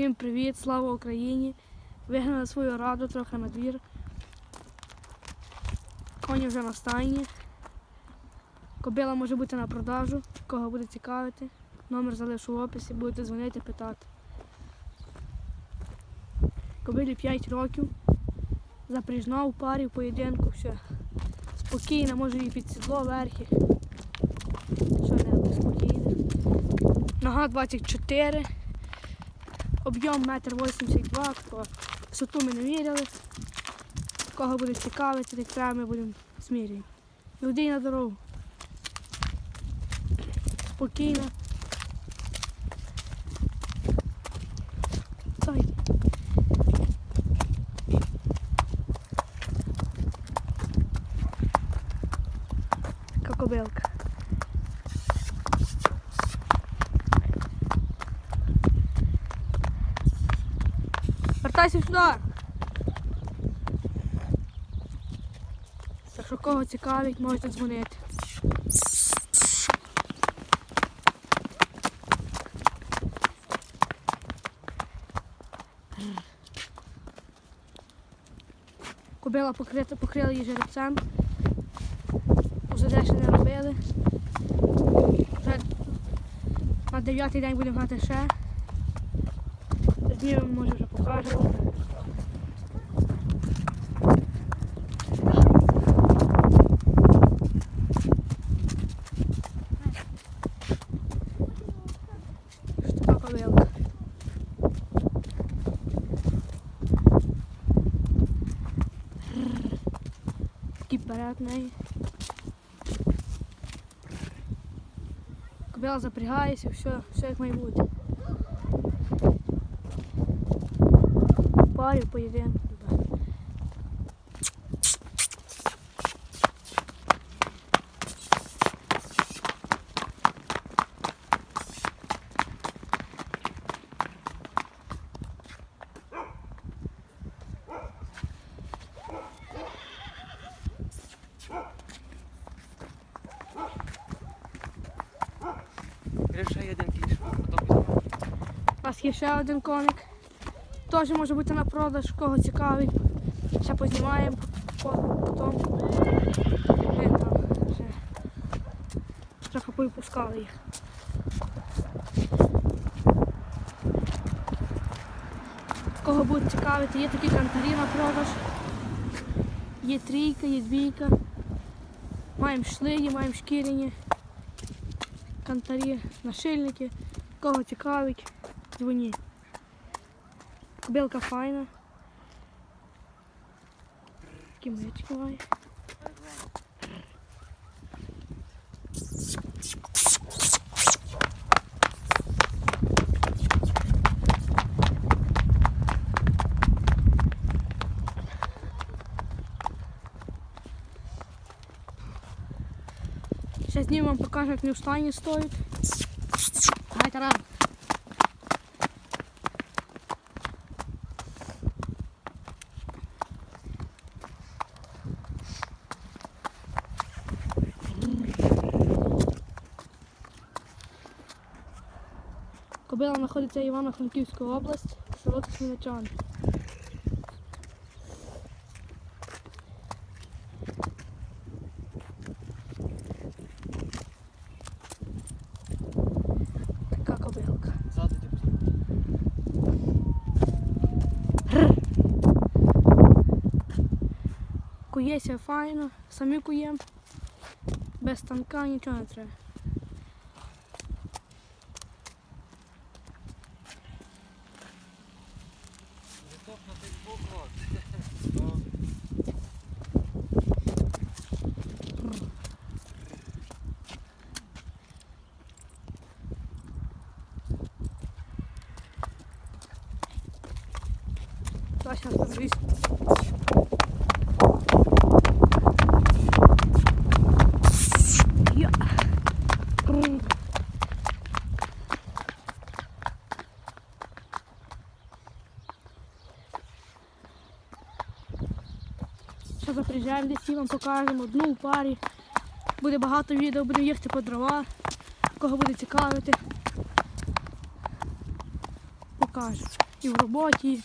Всім привіт, слава Україні! Вигнали свою раду трохи на двір. Коні вже на стайні. Кобила може бути на продажу, кого буде цікавити. Номер залишу в описі, будете дзвонити, питати. Кобилі 5 років. Запріжна у парі, в поєдинку, все. Спокійно, може і під сідло верхи. Що не спокійно. Нога 24. Об'єм 1,82 м, хто висоту ми не міряли. Кого буде цікавити, так треба ми будемо зміряти. Людей на дорогу. Спокійно. Стой. Вертайся сюди. Так що кого цікавить, можете дзвонити. Кобила покрита, покрили її жеребцем. Уже ще не робили. Вже на дев'ятий день будемо грати ще. Знімемо, може вже покажемо. Неї. Кобила запрягається, все, все як має бути. Парі поєдинку. Ще є один кіш. Хто візьме? У нас є ще один коник. Теж може бути на продаж, кого цікавить. Ще познімаємо по- потім. Ми там ще трохи повипускали їх. Кого буде цікавити, є такі кантарі на продаж. Є трійка, є двійка. Маємо шлиї, маємо шкіряні. Кантарі, нашильники. Кого цікавить, дзвоніть. Білка файна. Кімечки має. Зараз знімемо вам покажу, як вони в стані стоять. Давайте разом. Кобила знаходиться Івано-Франківська область, село Сміличан. Така кобилка. Кується файно, самі куємо. Без станка нічого не треба. Я. Кру. Що запряжаємо десь і вам покажемо одну у парі. Буде багато відео, будемо їхати по дрова. Кого буде цікавити. Покажемо. і в роботі,